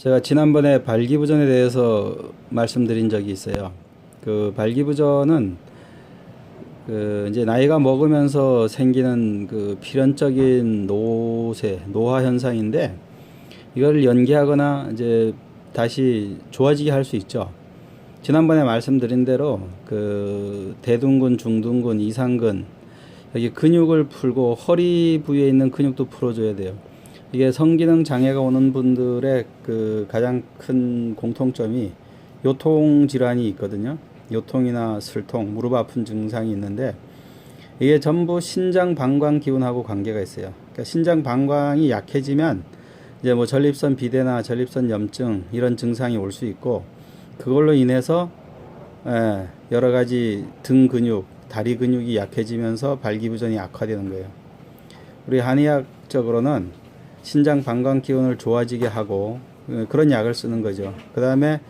제가 지난번에 발기부전에 대해서 말씀드린 적이 있어요. 그 발기부전은 그 이제 나이가 먹으면서 생기는 그 필연적인 노쇠, 노화 현상인데 이걸 연기하거나 이제 다시 좋아지게 할 수 있죠. 지난번에 말씀드린 대로 그 대둔근, 중둔근, 이상근 여기 근육을 풀고 허리 부위에 있는 근육도 풀어줘야 돼요. 이게 성기능 장애가 오는 분들의 그 가장 큰 공통점이 요통 질환이 있거든요. 요통이나 슬통, 무릎 아픈 증상이 있는데 이게 전부 신장 방광 기운하고 관계가 있어요. 그러니까 신장 방광이 약해지면 이제 뭐 전립선 비대나 전립선 염증 이런 증상이 올 수 있고 그걸로 인해서 예, 여러 가지 등 근육, 다리 근육이 약해지면서 발기부전이 악화되는 거예요. 우리 한의학적으로는 신장 방광 기운을 좋아지게 하고 어, 그런 약을 쓰는 거죠. 그 다음에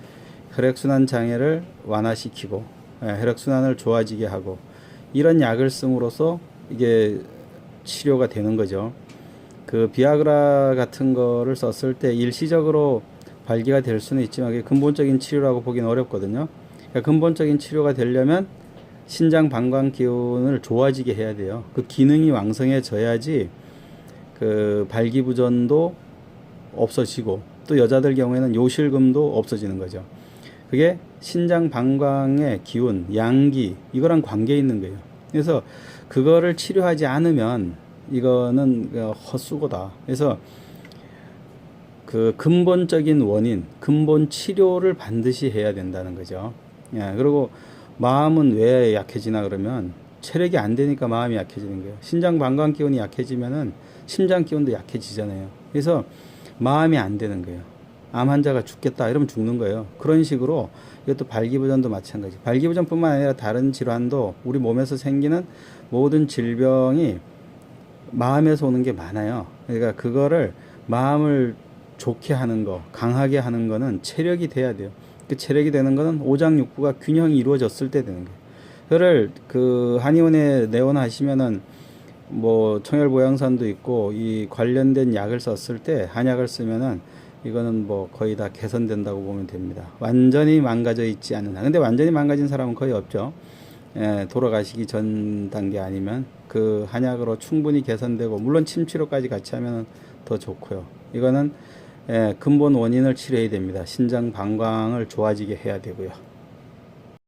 혈액순환 장애를 완화시키고 예, 혈액순환을 좋아지게 하고 이런 약을 씀으로써 이게 치료가 되는 거죠. 그 비아그라 같은 거를 썼을 때 일시적으로 발기가 될 수는 있지만 그게 근본적인 치료라고 보기는 어렵거든요. 그러니까 근본적인 치료가 되려면 신장 방광 기운을 좋아지게 해야 돼요. 그 기능이 왕성해져야지 그 발기부전도 없어지고 또 여자들 경우에는 요실금도 없어지는 거죠. 그게 신장 방광의 기운, 양기 이거랑 관계 있는 거예요. 그래서 그거를 치료하지 않으면 이거는 그 헛수고다. 그래서 그 근본적인 원인, 근본 치료를 반드시 해야 된다는 거죠. 예, 그리고 마음은 왜 약해지나 그러면 체력이 안 되니까 마음이 약해지는 거예요. 신장 방광 기운이 약해지면은 심장 기운도 약해지잖아요. 그래서 마음이 안 되는 거예요. 암 환자가 죽겠다 이러면 죽는 거예요. 그런 식으로 이것도 발기부전도 마찬가지. 발기부전뿐만 아니라 다른 질환도 우리 몸에서 생기는 모든 질병이 마음에서 오는 게 많아요. 그러니까 그거를 마음을 좋게 하는 거, 강하게 하는 거는 체력이 돼야 돼요. 그 체력이 되는 거는 오장육부가 균형이 이루어졌을 때 되는 거예요. 그를 그 한의원에 내원하시면은 뭐 청열 보양산도 있고 이 관련된 약을 썼을 때 한약을 쓰면은 이거는 뭐 거의 다 개선된다고 보면 됩니다. 완전히 망가져 있지 않은 한. 근데 완전히 망가진 사람은 거의 없죠. 예, 돌아가시기 전 단계 아니면 그 한약으로 충분히 개선되고 물론 침치료까지 같이 하면 더 좋고요. 이거는 예, 근본 원인을 치료해야 됩니다. 신장 방광을 좋아지게 해야 되고요.